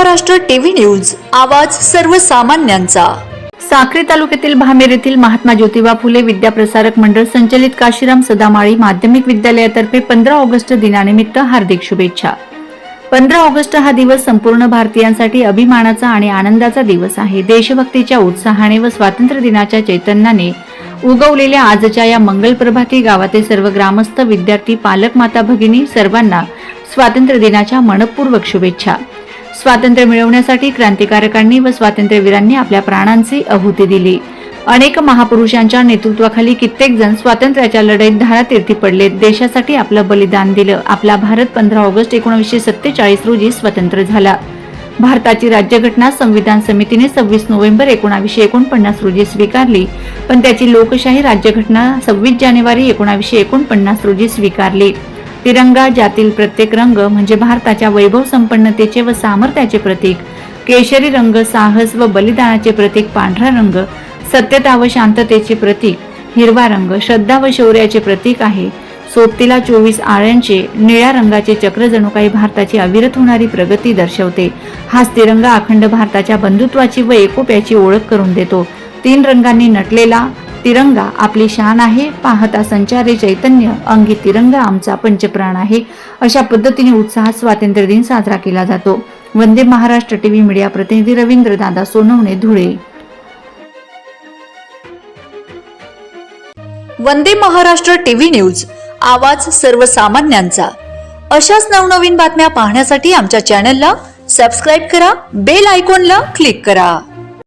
Maharashtra TV news आवाज सर्वसामान्यांचा. साक्री तालुक्यातील भामेर येथील महात्मा ज्योतिबा फुले विद्याप्रसारक मंडळ संचलित काशीराम सदामाळी माध्यमिक विद्यालयातर्फे पंधरा ऑगस्ट दिनानिमित्त हार्दिक शुभेच्छा. पंधरा ऑगस्ट हा दिवस संपूर्ण भारतीयांसाठी अभिमानाचा आणि आनंदाचा दिवस आहे. देशभक्तीच्या उत्साहाने व स्वातंत्र्य दिनाच्या चैतन्याने उगवलेल्या आजच्या या मंगल प्रभाती गावातील सर्व ग्रामस्थ विद्यार्थी पालक माता भगिनी सर्वांना स्वातंत्र्य दिनाच्या मनपूर्वक शुभेच्छा. स्वातंत्र्य मिळवण्यासाठी क्रांतिकारकांनी व स्वातंत्र्यवीरांनी आपल्या प्राणांची आहुती दिली. अनेक महापुरुषांच्या नेतृत्वाखाली कित्येक जण स्वातंत्र्याच्या लढाईत धारातीर्थी पडले. देशासाठी आपलं बलिदान दिलं. आपला भारत पंधरा ऑगस्ट एकोणीसशे सत्तेचाळीस रोजी स्वतंत्र झाला. भारताची राज्यघटना संविधान समितीने सव्वीस नोव्हेंबर एकोणावीसशे एकोणपन्नास रोजी स्वीकारली. पण त्याची लोकशाही राज्यघटना सव्वीस जानेवारी एकोणावीसशे एकोणपन्नास रोजी स्वीकारली. तिरंगा ज्यातील प्रत्येक रंग म्हणजे भारताच्या वैभव संपन्नतेचे व सामर्थ्याचे प्रतीक. केशरी रंग साहस व बलिदानाचे प्रतीक पांढरा रंग सत्यता व शांततेचे प्रतीक हिरवा रंग श्रद्धा व शौर्याचे प्रतीक आहे. सोबतीला चोवीस आळ्यांचे निळ्या रंगाचे चक्र जणू काही भारताची अविरत होणारी प्रगती दर्शवते. हाच तिरंगा अखंड भारताच्या बंधुत्वाची व एकोप्याची ओळख करून देतो. तीन रंगांनी नटलेला तिरंगा. आपली शान आहे पाहता संचारे चैतन्य. अंगी तिरंगा आमचा पंचप्राण आहे. अशा पद्धतीने उत्साहात स्वातंत्र्य दिन साजरा केला जातो. वंदे महाराष्ट्र टीव्ही मीडिया प्रतिनिधी रवींद्र दादा सोनवणे धुळे. वंदे महाराष्ट्र टीव्ही न्यूज आवाज सर्वसामान्यांचा. अशाच नवनवीन बातम्या पाहण्यासाठी आमच्या चॅनलला सबस्क्राईब करा बेल आयकॉनला क्लिक करा.